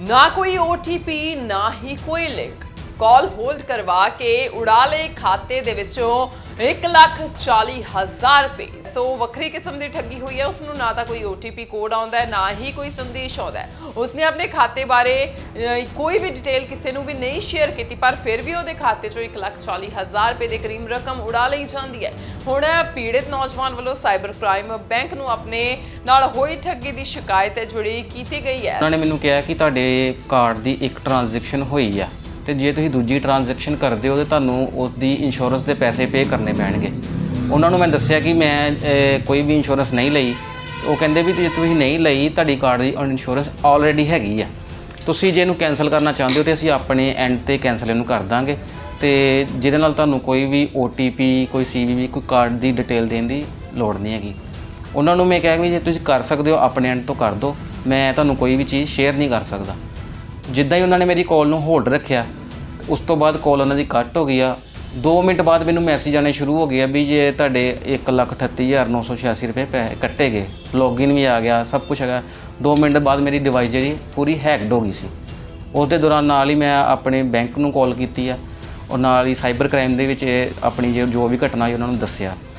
ਨਾ ਕੋਈ OTP ਨਾ ਹੀ ਕੋਈ ਲਿੰਕ ਕਾਲ ਹੋਲਡ ਕਰਵਾ ਕੇ ਉਡਾ ਲਏ ਖਾਤੇ ਦੇ ਵਿੱਚੋਂ 140000 ਰੁਪਏ। ਸੋ ਵੱਖਰੀ ਕਿਸਮ ਦੀ ਠੱਗੀ ਹੋਈ ਹੈ, ਉਸ ਨੂੰ ਨਾ ਤਾਂ ਕੋਈ OTP ਕੋਡ ਆਉਂਦਾ ਹੈ, ਨਾ ਹੀ ਕੋਈ ਸੰਦੇਸ਼ ਆਉਂਦਾ ਹੈ। ਉਸਨੇ ਆਪਣੇ ਖਾਤੇ ਬਾਰੇ ਕੋਈ ਵੀ ਡਿਟੇਲ ਕਿਸੇ ਨੂੰ ਵੀ ਨਹੀਂ ਸ਼ੇਅਰ ਕੀਤੀ, ਪਰ ਫਿਰ ਵੀ ਉਹਦੇ ਖਾਤੇ ਚੋਂ 140000 ਰੁਪਏ ਦੇ ਕਰੀਬ ਰਕਮ ਉਡਾ ਲਈ ਜਾਂਦੀ ਹੈ। ਹੁਣ ਪੀੜਿਤ ਨੌਜਵਾਨ ਵੱਲੋਂ ਸਾਈਬਰ ਕ੍ਰਾਈਮ ਬੈਂਕ ਨੂੰ ਆਪਣੇ ਨਾਲ ਹੋਈ ਠੱਗੀ ਦੀ ਸ਼ਿਕਾਇਤ ਹੈ, ਜਿਹੜੀ ਕੀਤੀ ਗਈ ਹੈ। ਉਹਨਾਂ ਨੇ ਮੈਨੂੰ ਕਿਹਾ ਕਿ ਤੁਹਾਡੇ ਕਾਰਡ ਦੀ ਇੱਕ ਟ੍ਰਾਂਜੈਕਸ਼ਨ ਹੋਈ ਆ। ਤੇ ਜੇ ਤੁਸੀਂ ਦੂਜੀ ਟ੍ਰਾਂਜੈਕਸ਼ਨ ਕਰਦੇ ਹੋ ਤੇ ਤੁਹਾਨੂੰ ਉਸ ਦੀ ਇੰਸ਼ੋਰੈਂਸ ਦੇ ਪੈਸੇ ਪੇ ਕਰਨੇ ਪੈਣਗੇ। ਉਹਨਾਂ ਨੂੰ ਮੈਂ ਦੱਸਿਆ ਕਿ ਮੈਂ ਕੋਈ ਵੀ ਇੰਸ਼ੋਰੈਂਸ ਨਹੀਂ ਲਈ। ਉਹ ਕਹਿੰਦੇ ਵੀ ਜੇ ਤੁਸੀਂ ਨਹੀਂ ਲਈ, ਤੁਹਾਡੀ ਕਾਰਡ ਦੀ ਇੰਸ਼ੋਰੈਂਸ ਆਲਰੇਡੀ ਹੈਗੀ ਆ। ਤੁਸੀਂ ਜੇ ਇਹਨੂੰ ਕੈਨਸਲ ਕਰਨਾ ਚਾਹੁੰਦੇ ਹੋ ਤੇ ਅਸੀਂ ਆਪਣੇ ਐਂਡ ਤੇ ਕੈਨਸਲ ਇਹਨੂੰ ਕਰ ਦਾਂਗੇ। ਤੇ ਜਿਹਦੇ ਨਾਲ ਤੁਹਾਨੂੰ ਕੋਈ ਵੀ OTP ਕੋਈ CVV ਕੋਈ ਕਾਰਡ ਦੀ ਡਿਟੇਲ ਦੇਣ ਦੀ ਲੋੜ ਨਹੀਂ ਹੈਗੀ। ਉਹਨਾਂ ਨੂੰ ਮੈਂ ਕਿਹਾ ਕਿ ਜੇ ਤੁਸੀਂ ਕਰ ਸਕਦੇ ਹੋ, ਆਪਣੇ ਐਂਡ ਤੋਂ ਕਰ ਦਿਓ ਮੈਂ ਤੁਹਾਨੂੰ ਕੋਈ ਵੀ ਚੀਜ਼ ਸ਼ੇਅਰ ਨਹੀਂ ਕਰ ਸਕਦਾ। ਜਿੱਦਾਂ ਹੀ ਉਹਨਾਂ ਨੇ ਮੇਰੀ ਕਾਲ ਨੂੰ ਹੋਲਡ ਰੱਖਿਆ, ਉਸ ਤੋਂ ਬਾਅਦ ਕਾਲ ਉਹਨਾਂ ਦੀ ਕੱਟ ਹੋ ਗਈ ਆ। 2 ਮਿੰਟ ਬਾਅਦ ਮੈਨੂੰ ਮੈਸੇਜ ਆਣੇ ਸ਼ੁਰੂ ਹੋ ਗਏ ਆ ਵੀ ਜੇ ਤੁਹਾਡੇ 138986 ਰੁਪਏ ਪੈਸੇ ਕੱਟੇ ਗਏ ਲੌਗਇਨ ਵੀ ਆ ਗਿਆ, ਸਭ ਕੁਝ ਹੈਗਾ। 2 ਮਿੰਟ ਬਾਅਦ ਮੇਰੀ ਡਿਵਾਈਸ ਜਿਹੜੀ ਪੂਰੀ ਹੈਕਡ ਹੋ ਗਈ ਸੀ। ਉਸ ਦੇ ਦੌਰਾਨ ਨਾਲ ਹੀ ਮੈਂ ਆਪਣੇ ਬੈਂਕ ਨੂੰ ਕਾਲ ਕੀਤੀ ਆ। ਔਰ ਨਾਲ ਹੀ ਸਾਈਬਰ ਕ੍ਰਾਈਮ ਦੇ ਵਿੱਚ ਇਹ ਆਪਣੀ ਜੋ ਜੋ ਵੀ ਘਟਨਾ ਹੋਈ, ਉਹਨਾਂ ਨੂੰ ਦੱਸਿਆ।